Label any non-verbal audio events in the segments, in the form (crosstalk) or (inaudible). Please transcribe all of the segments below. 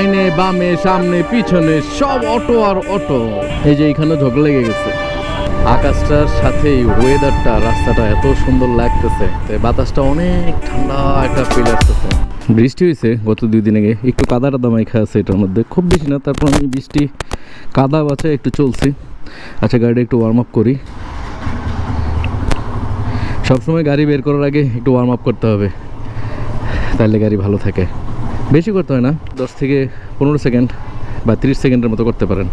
ডাইনে বামে, সামনে, পিছনে, সব অটো আর অটো। এই যে এখানে ঝগড়া লেগে গেছে। আকাশটার সাথে ওয়েদারটা রাস্তাটা এত সুন্দর লাগতেছে বাতাসটা অনেক ঠান্ডা একটা ফিল আসতেছে। বৃষ্টি হয়েছে গত দুই দিন আগে। একটু কাদা টাদা মাইখা আছে এটার মধ্যে। খুব বেশি না, তারপর আমি বৃষ্টি, কাদা বাঁচা একটু চলছি। আচ্ছা গাড়িটা একটু ওয়ার্ম আপ করি। সবসময় গাড়ি বের করার আগে একটু ওয়ার্ম আপ করতে হবে। তাহলে গাড়ি ভালো থাকে। বেশি করতে হয় না, দশ থেকে পনেরো সেকেন্ড বা তিরিশ সেকেন্ডের মতো করতে পারেন।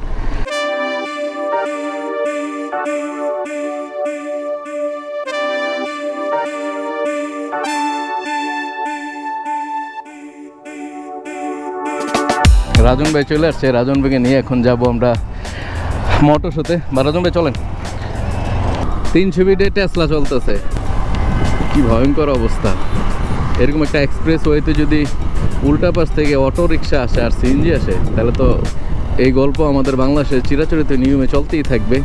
রাজন ভাই চলে আসছে, রাজন ভাইকে নিয়ে এখন যাব আমরা মোটর শোতে। বা রাজন ভাই, চলেন। তিনশো বিডে টেসলা চলতেছে। কি ভয়ঙ্কর অবস্থা। এরকম একটা এক্সপ্রেস ওয়েতে যদি উল্টা পাশ থেকে অটো রিক্সা আসে আর সিএনজি আসে তাহলে তো এই গল্প আমাদের বাংলাদেশে চিরাচরিত নিয়মে চলতেই থাকবে।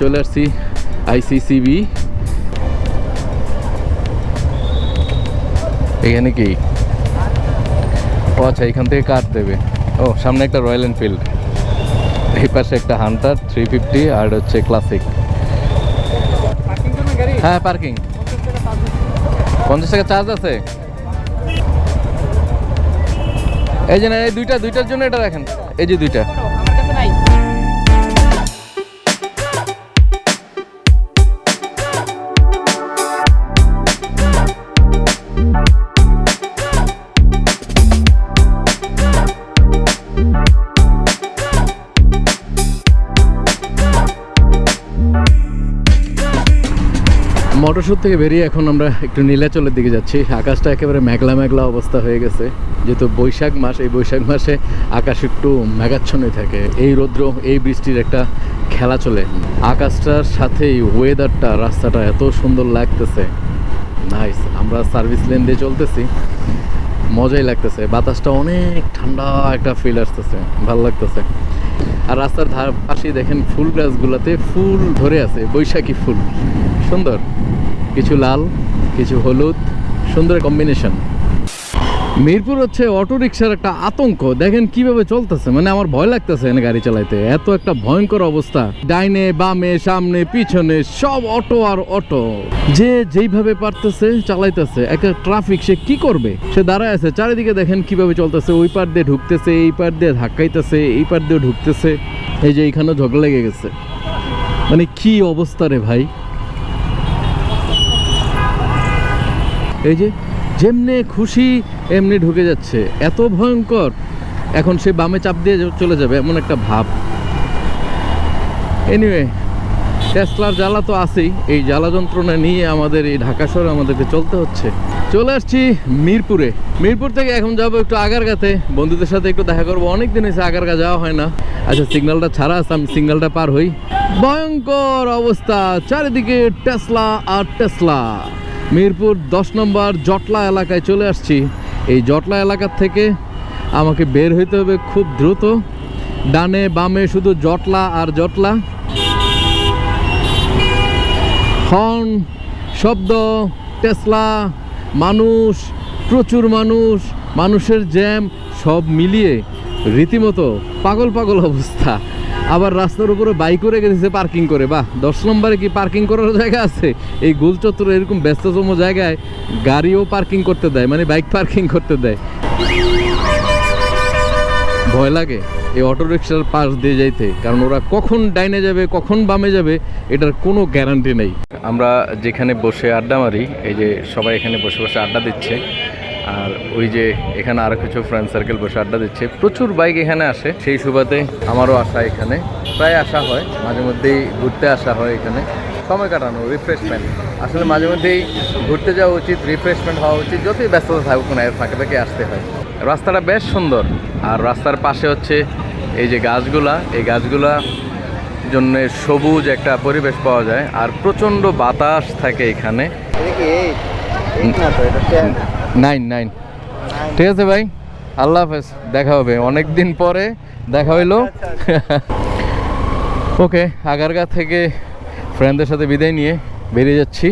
চলে আসছি আইসিসিবি এখানে কি? ও আচ্ছা এখান থেকে কাট দেবে? ও সামনে একটা রয়্যাল এনফিল্ড। এই পাশে একটা হান্টার থ্রি ফিফটি আর হচ্ছে ক্লাসিক। হ্যাঁ পার্কিং। পঞ্চাশ টাকা চার্জ আছে? এই যে না এই দুইটা দুইটার জন্য এটা দেখেন। এই যে দুইটা। মোটরশুট থেকে বেরিয়ে এখন আমরা একটু নীলাচলের দিকে যাচ্ছি। আকাশটা একেবারে মেঘলা মেঘলা অবস্থা হয়ে গেছে। যেহেতু বৈশাখ মাস, এই বৈশাখ মাসে আকাশ একটু মেঘাচ্ছন্নই থাকে। এই রৌদ্র, এই বৃষ্টির একটা খেলা চলে। আকাশটার সাথেই ওয়েদারটা রাস্তাটা এত সুন্দর লাগতেছে। নাইস আমরা সার্ভিস লেন দিয়ে চলতেছি। মজাই লাগতেছে। বাতাসটা অনেক ঠান্ডা একটা ফিল আসতেছে। ভালো লাগতেছে। আর রাস্তার ধার পাশেই দেখেন ফুল গাছগুলোতে ফুল ধরে আছে, বৈশাখী ফুল। সুন্দর। কিছু লাল, কিছু হলুদ, সুন্দর কম্বিনেশন মিরপুর হচ্ছে অটো রিক্সার একটা আতঙ্ক। দেখেন কীভাবে চলতেছে মানে আমার ভয় লাগতেছে এখানে গাড়ি চালাইতে। এত একটা ভয়ঙ্কর অবস্থা। ডাইনে, বামে, সামনে, পিছনে, সব অটো আর অটো। যে যেইভাবে পারতেছে, চালাইতেছে একটা ট্রাফিক সে কি করবে? সে দাঁড়ায় আছে, চারিদিকে দেখেন কীভাবে চলতেছে। ওই পার দিয়ে ঢুকতেছে, এই পার দিয়ে ধাক্কাইতেছে, এই পার দিয়ে ঢুকতেছে। এই যে এইখানেও ঝগড়া লেগে গেছে। মানে কি অবস্থা রে ভাই? এই যে যেমনে খুশি, এমনি ঢুকে যাচ্ছে। এত ভয়ঙ্কর। এখন সে বামে চাপ দিয়ে চলে যাবে, এমন একটা ভাব। এনিওয়ে টেসলার জ্বালা তো আছেই। এই জ্বালা যন্ত্রণা নিয়ে আমাদের এই ঢাকা শহরে আমাদেরকে চলতে হচ্ছে। চলে আসছি মিরপুরে। মিরপুর থেকে এখন যাব একটু আগারগাতে। বন্ধুদের সাথে একটু দেখা করব। অনেক দিন হয়েছে আগারগা যাওয়া হয় না। আচ্ছা সিগন্যালটা ছাড়া আছে, আমি সিগন্যালটা পার হই। ভয়ঙ্কর অবস্থা। চারিদিকে টেসলা আর টেসলা মিরপুর দশ নম্বর জটলা এলাকায় চলে আসছি। এই জটলা এলাকার থেকে আমাকে বের হইতে হবে খুব দ্রুত। ডানে বামে শুধু জটলা আর জটলা। হর্ন, শব্দ, টেসলা, মানুষ, প্রচুর মানুষ, মানুষের জ্যাম সব মিলিয়ে রীতিমতো পাগল পাগল অবস্থা। আবার রাস্তার উপরে বাইকও রেখে দিয়েছে পার্কিং করে। বাহ, দশ নম্বরে কি পার্কিং করার জায়গা আছে? এই গোলচত্বরে এরকম ব্যস্ততম জায়গায় গাড়িও পার্কিং করতে দেয় মানে বাইক পার্কিং করতে দেয়। ভয় লাগে এই অটো রিক্সার পাশ দিয়ে যাইতে, কারণ ওরা কখন ডাইনে যাবে, কখন বামে যাবে, এটার কোনো গ্যারান্টি নেই। আমরা যেখানে বসে আড্ডা মারি, এই যে সবাই এখানে বসে বসে আড্ডা দিচ্ছে আর ওই যে এখানে আরও কিছু ফ্রেন্ড সার্কেল বসে আড্ডা দিচ্ছে। প্রচুর বাইক এখানে আসে। সেই সুবাদে আমারও আসা এখানে। প্রায় আসা হয়। মাঝে মধ্যেই ঘুরতে আসা হয় এখানে। সময় কাটানো রিফ্রেশমেন্ট আসলে মাঝে মধ্যেই ঘুরতে যাওয়া উচিত রিফ্রেশমেন্ট হওয়া উচিত। যতই ব্যস্ততা থাকুক না, এর ফাঁকে ফাঁকে আসতে হয়। রাস্তাটা বেশ সুন্দর। আর রাস্তার পাশে হচ্ছে এই যে গাছগুলা। এই গাছগুলা জন্য সবুজ একটা পরিবেশ পাওয়া যায়। আর প্রচণ্ড বাতাস থাকে এখানে। Nine nine. ঠিক আছে ভাই, আল্লাহ হাফেজ, দেখা হবে। অনেক দিন পরে দেখা হইল। ওকে, আগারগা থেকে ফ্রেন্ডদের সাথে বিদায় নিয়ে বেরিয়ে যাচ্ছি।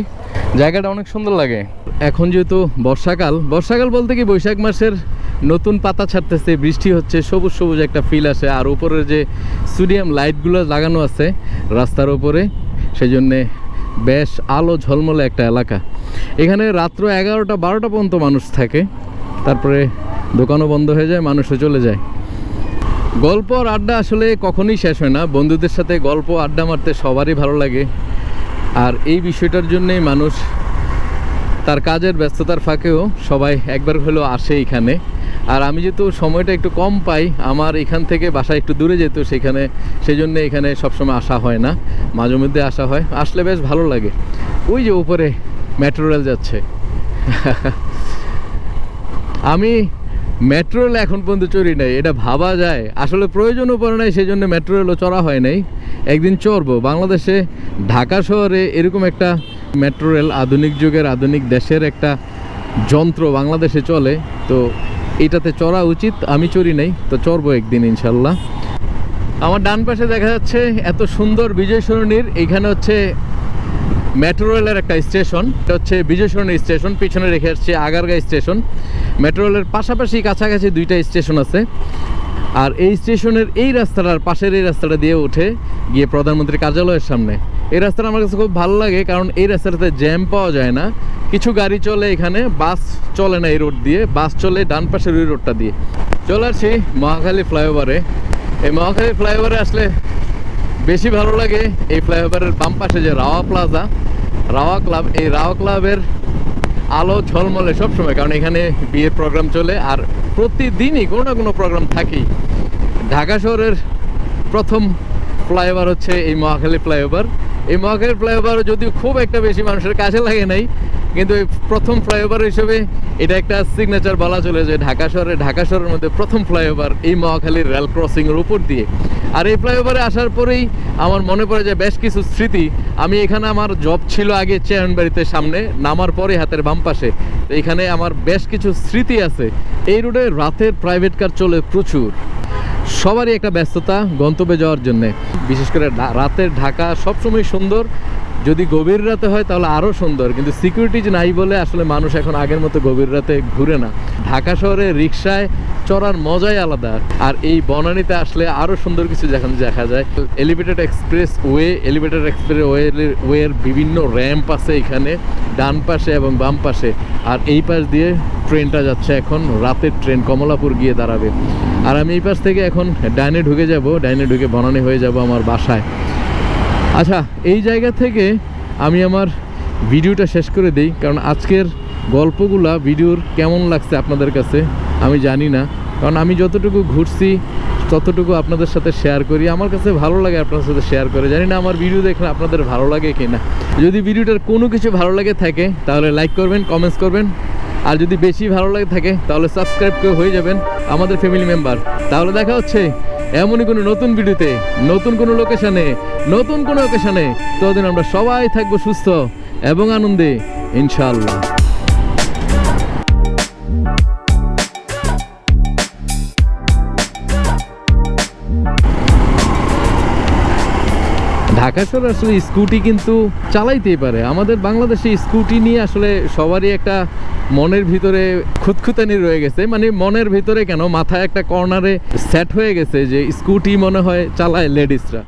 জায়গাটা অনেক সুন্দর লাগে। এখন যেহেতু বর্ষাকাল বর্ষাকাল বলতে কি বৈশাখ মাসের নতুন পাতা ছাড়তেছে, বৃষ্টি হচ্ছে, সবুজ সবুজ একটা ফিল আসে, আর উপরের যে স্টুডিয়াম লাইটগুলো লাগানো আছে রাস্তার উপরে সেই জন্যে বেশ আলো ঝলমলে একটা এলাকা। এখানে রাত্র এগারোটা বারোটা পর্যন্ত মানুষ থাকে। তারপরে দোকানও বন্ধ হয়ে যায়, মানুষও চলে যায়। গল্প আর আড্ডা আসলে কখনোই শেষ হয় না। বন্ধুদের সাথে গল্প, আড্ডা মারতে সবারই ভালো লাগে। আর এই বিষয়টার জন্যেই মানুষ তার কাজের ব্যস্ততার ফাঁকেও সবাই একবার হলেও আসে এখানে। আর আমি যেহেতু সময়টা একটু কম পাই, আমার এখান থেকে বাসা একটু দূরে যেত সেখানে সেই জন্য এখানে সবসময় আসা হয় না। মাঝে মধ্যে আসা হয়, আসলে বেশ ভালো লাগে। ওই যে উপরে মেট্রো রেল যাচ্ছে। (laughs) আমি মেট্রো রেল এখন পর্যন্ত চড়ি নাই, এটা ভাবা যায়। আসলে প্রয়োজনও পড়ে নাই সেই জন্য মেট্রো রেলও চড়া হয় নাই। একদিন চড়বো। বাংলাদেশে, ঢাকা শহরে এরকম একটা মেট্রো রেল আধুনিক যুগের, আধুনিক দেশের একটা যন্ত্র বাংলাদেশে চলে। তো এটাতে চড়া উচিত, আমি চড়ি নাই, তো চড়বো একদিন ইনশাল্লাহ। আমার ডান পাশে দেখা যাচ্ছে এত সুন্দর বিজয় সরণির এইখানে হচ্ছে মেট্রো রেলের একটা স্টেশন, এটা হচ্ছে বিজয় সরণীর স্টেশন, পিছনে রেখে আসছে আগারগা স্টেশন। মেট্রো রেলের পাশাপাশি কাছাকাছি দুইটা স্টেশন আছে। আর এই স্টেশনের এই রাস্তাটার পাশের এই রাস্তাটা দিয়ে উঠে গিয়ে প্রধানমন্ত্রীর কার্যালয়ের সামনে। এই রাস্তাটা আমার কাছে খুব ভালো লাগে কারণ এই রাস্তাটাতে জ্যাম পাওয়া যায় না। কিছু গাড়ি চলে এখানে, বাস চলে না এই রোড দিয়ে, বাস চলে ডান পাশের ওই রোডটা দিয়ে। চলে আসছি মহাখালী ফ্লাইওভারে। এই মহাখালী ফ্লাইওভারে আসলে বেশি ভালো লাগে এই ফ্লাইওভারের বাম পাশে যে রাওয়া প্লাজা, রাওয়া ক্লাব। এই রাওয়া ক্লাবের আলো ঝলমলে সবসময়, কারণ এখানে বিয়ের প্রোগ্রাম চলে আর প্রতিদিনই কোনো না কোনো প্রোগ্রাম থাকেই। ঢাকা শহরের প্রথম ফ্লাইওভার হচ্ছে এই মহাখালী ফ্লাইওভার এই মহাখালী ফ্লাইওভার যদিও খুব একটা বেশি মানুষের কাছে লাগে নাই কিন্তু প্রথম ফ্লাইওভার হিসেবে এটা একটা সিগনেচার বলা চলে যে ঢাকা শহরে। ঢাকা শহরের মধ্যে প্রথম ফ্লাইওভার এই মহাখালীর রেল ক্রসিংয়ের উপর দিয়ে। আর এই ফ্লাইওভারে আসার পরেই আমার মনে পড়ে যে বেশ কিছু স্মৃতি। আমি এখানে আমার জব ছিল আগে চেয়ারবাড়িতে সামনে, নামার পরে হাতের বাম পাশে। তো এখানে আমার বেশ কিছু স্মৃতি আছে। এই রোডে রাতের প্রাইভেট কার চলে প্রচুর। সবারই একটা ব্যস্ততা গন্তব্যে যাওয়ার জন্য। বিশেষ করে রাতের ঢাকা সবসময় সুন্দর। যদি গভীর রাতে হয় তাহলে আরও সুন্দর, কিন্তু সিকিউরিটিজ নাই বলে আসলে মানুষ এখন আগের মতো গভীর রাতে ঘুরে না। ঢাকা শহরে রিক্সায় চড়ার মজাই আলাদা। আর এই বনানীতে আসলে আরও সুন্দর কিছু যেখানে দেখা যায়। Elevated expressway elevated expressway ওয়ের বিভিন্ন র্যাম্প আছে এখানে, ডান পাশে এবং বাম পাশে। আর এই পাশ দিয়ে ট্রেনটা যাচ্ছে এখন, রাতের ট্রেন কমলাপুর গিয়ে দাঁড়াবে। আর আমি এই পাশ থেকে এখন ডাইনে ঢুকে যাব, ডাইনে ঢুকে বনানি হয়ে যাব আমার বাসায়। আচ্ছা এই জায়গা থেকে আমি আমার ভিডিওটা শেষ করে দিই, কারণ আজকের গল্পগুলা, ভিডিওর কেমন লাগছে আপনাদের কাছে, আমি জানি না। কারণ আমি যতটুকু ঘুরছি, ততটুকু আপনাদের সাথে শেয়ার করি। আমার কাছে ভালো লাগে আপনাদের সাথে শেয়ার করে। জানি না আমার ভিডিও দেখলে আপনাদের ভালো লাগে কি না যদি ভিডিওটার কোনো কিছু ভালো লাগে থাকে, তাহলে লাইক করবেন কমেন্টস করবেন। আর যদি বেশি ভালো লাগে থাকে, তাহলে সাবস্ক্রাইব করে হয়ে যাবেন, আমাদের ফ্যামিলি মেম্বার তাহলে দেখা হচ্ছে এমনই কোনো নতুন ভিডিওতে, নতুন কোনো লোকেশানে নতুন কোনো লোকেশানে ততদিন আমরা সবাই থাকব সুস্থ এবং আনন্দে, ইনশাআল্লাহ। ছাড়া আসলে স্কুটি কিন্তু চালাইতেই পারে। আমাদের বাংলাদেশে স্কুটি নিয়ে আসলে সবারই একটা মনের ভিতরে খুঁতখুতানি রয়ে গেছে। মানে মনের ভিতরে কেন মাথায় একটা কর্নারে সেট হয়ে গেছে যে স্কুটি মনে হয় চালায় লেডিসরা